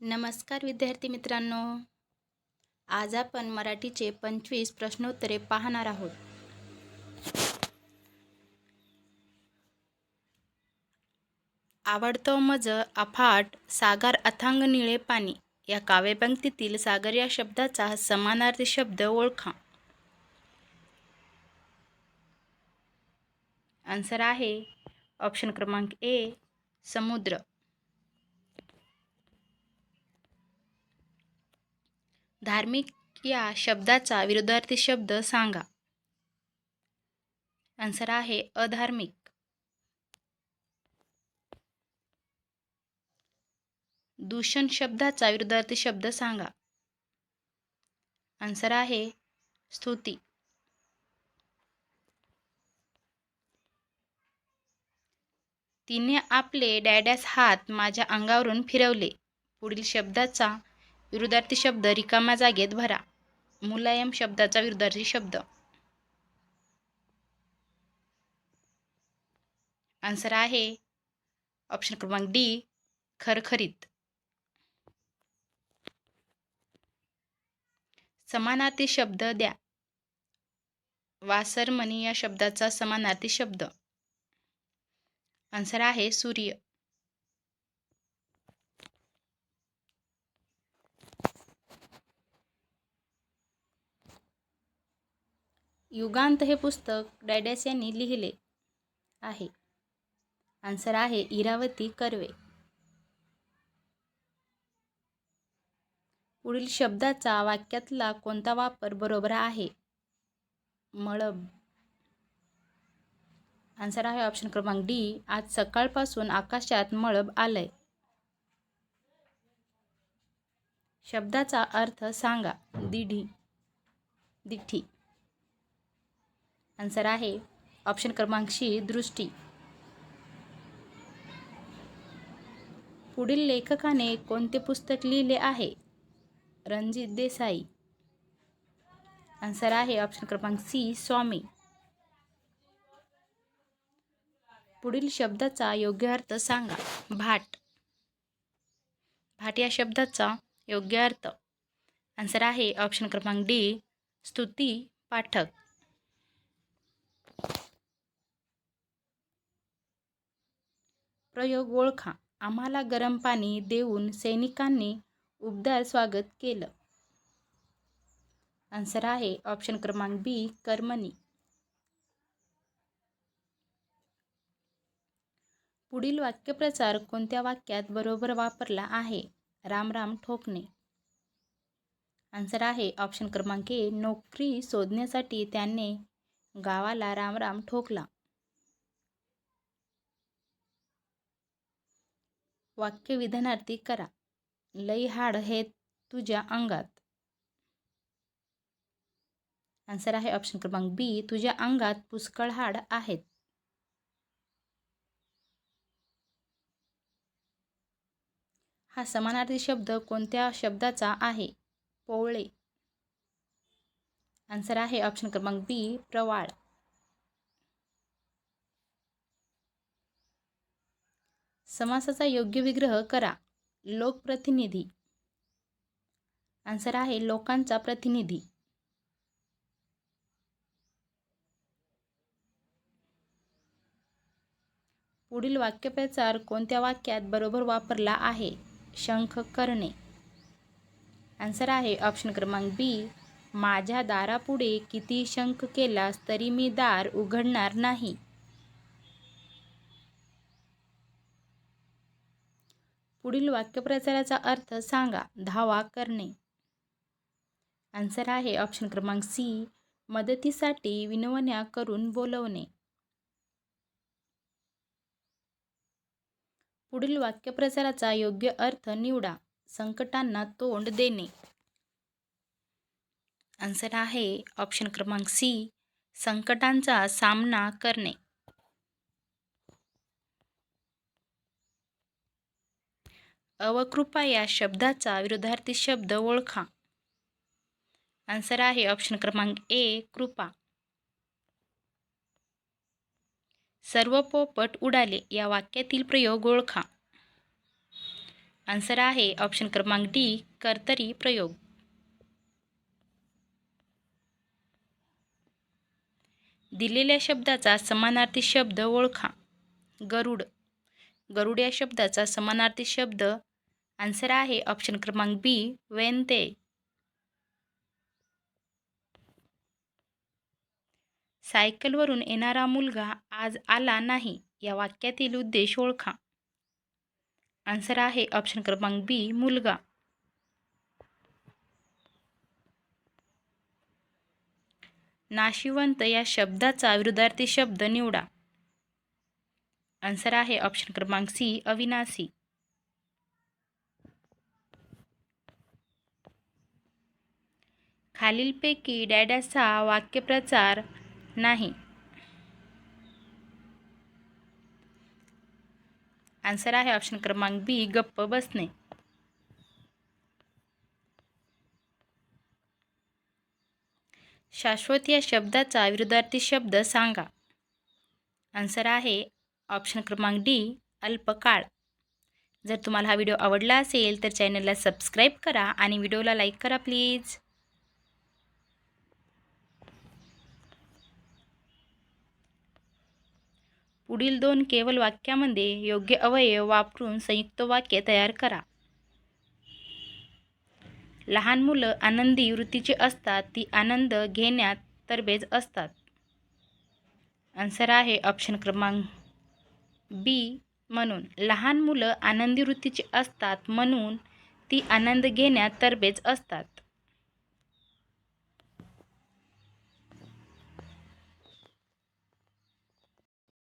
नमस्कार विद्यार्थी मित्रांनो. आज आपण मराठीचे पंचवीस प्रश्नोत्तरे पाहणार आहोत. आवडतो मज अफाट सागर अथांग निळे पाणी या काव्यपंक्तीतील सागर या शब्दाचा समानार्थी शब्द ओळखा. आन्सर आहे ऑप्शन क्रमांक ए समुद्र. धार्मिक या शब्दाचा विरोधार्थी शब्द सांगा. आन्सर आहे अधार्मिक. दूषण शब्दाचा विरुद्धार्थी शब्द सांगा. आन्सर आहे स्तुती. तिने आपले डॅडॅस हात माझ्या अंगावरून फिरवले. पुढील शब्दाचा विरुद्धार्थी शब्द रिकामा जागेत भरा. मुलायम शब्दाचा विरुद्धार्थी शब्द. आन्सर आहे. ऑप्शन क्रमांक डी खरखरीत. समानार्थी शब्द द्या. वासरमणी या शब्दाचा समानार्थी शब्द. आन्सर आहे सूर्य. युगांत हे पुस्तक डॅडॅस यांनी लिहिले आहे. आन्सर आहे इरावती कर्वे. पुढील शब्दाचा वाक्यातला कोणता वापर बरोबर आहे? मळब. आन्सर आहे ऑप्शन क्रमांक डी. आज सकाळपासून आकाशात मळब आलंय. शब्दाचा अर्थ सांगा. दिढी. दिठी आन्सर आहे. ऑप्शन क्रमांक शी दृष्टी. पुढील लेखकाने कोणते पुस्तक लिहिले आहे? रणजित देसाई. आन्सर आहे ऑप्शन क्रमांक सी स्वामी. पुढील शब्दाचा योग्य अर्थ सांगा. भाट. भाट या शब्दाचा योग्य अर्थ. आन्सर आहे ऑप्शन क्रमांक डी स्तुती पाठक. प्रयोग ओळखा. आम्हाला गरम पाणी देऊन सैनिकांनी उबदार स्वागत केलं. आन्सर आहे ऑप्शन क्रमांक बी कर्मणी. पुढील वाक्यप्रचार कोणत्या वाक्यात बरोबर वापरला आहे? रामराम ठोकणे. आन्सर आहे ऑप्शन क्रमांक ए नोकरी शोधण्यासाठी त्याने गावाला रामराम ठोकला. वाक्य विधानार्थी करा. लई हाड हे तुझ्या अंगात. आन्सर आहे ऑप्शन क्रमांक बी तुझ्या अंगात पुष्कळ हाड आहेत. हा समानार्थी शब्द कोणत्या शब्दाचा आहे? पोवळे. आन्सर आहे ऑप्शन क्रमांक बी प्रवाळ. समासाचा योग्य विग्रह करा. लोकप्रतिनिधी. आन्सर आहे लोकांचा प्रतिनिधी. पुढील वाक्यप्रचार कोणत्या वाक्यात बरोबर वापरला आहे? शंख करणे. आन्सर आहे ऑप्शन क्रमांक बी. माझ्या दारापुढे किती शंख केलास तरी मी दार उघडणार नाही. पुढील वाक्यप्रचाराचा अर्थ सांगा धावा करणे. आन्सर आहे ऑप्शन क्रमांक सी मदतीसाठी विनवण्या करून बोलवणे. पुढील वाक्यप्रचाराचा योग्य अर्थ निवडा संकटांना तोंड देणे. आन्सर आहे ऑप्शन क्रमांक सी संकटांचा सामना करणे. अवकृपा या शब्दाचा विरोधार्थी शब्द ओळखा. आन्सर आहे ऑप्शन क्रमांक ए कृपा. सर्व पोपट उडाले या वाक्यातील प्रयोग ओळखा. आन्सर आहे ऑप्शन क्रमांक डी कर्तरी प्रयोग. दिलेल्या शब्दाचा समानार्थी शब्द ओळखा. गरुड. गरुड या शब्दाचा समानार्थी शब्द आन्सर आहे ऑप्शन क्रमांक बी वेनते सायकलवरून येणारा मुलगा आज आला नाही या वाक्यातील उद्देश ओळखा. आन्सर आहे ऑप्शन क्रमांक बी मुलगा. नाशिवंत या शब्दाचा विरुद्धार्थी शब्द निवडा. आन्सर आहे ऑप्शन क्रमांक सी अविनाशी. खालीलपैकी डॅडॅचा वाक्यप्रचार नाही. आन्सर आहे ऑप्शन क्रमांक बी गप्प बसणे. शाश्वत या शब्दाचा विरुद्धार्थी शब्द सांगा. आन्सर आहे ऑप्शन क्रमांक डी अल्पकाळ. जर तुम्हाला हा व्हिडिओ आवडला असेल तर चॅनलला सबस्क्राईब करा आणि व्हिडिओला लाईक करा प्लीज पुढील दोन केवल वाक्यामध्ये योग्य अवयव वापरून संयुक्त वाक्य तयार करा. लहान मुलं आनंदी वृत्तीची असतात ती आनंद घेण्यात तरबेज असतात. आन्सर आहे ऑप्शन क्रमांक बी म्हणून. लहान मुलं आनंदी वृत्तीची असतात म्हणून ती आनंद घेण्यात तरबेज असतात.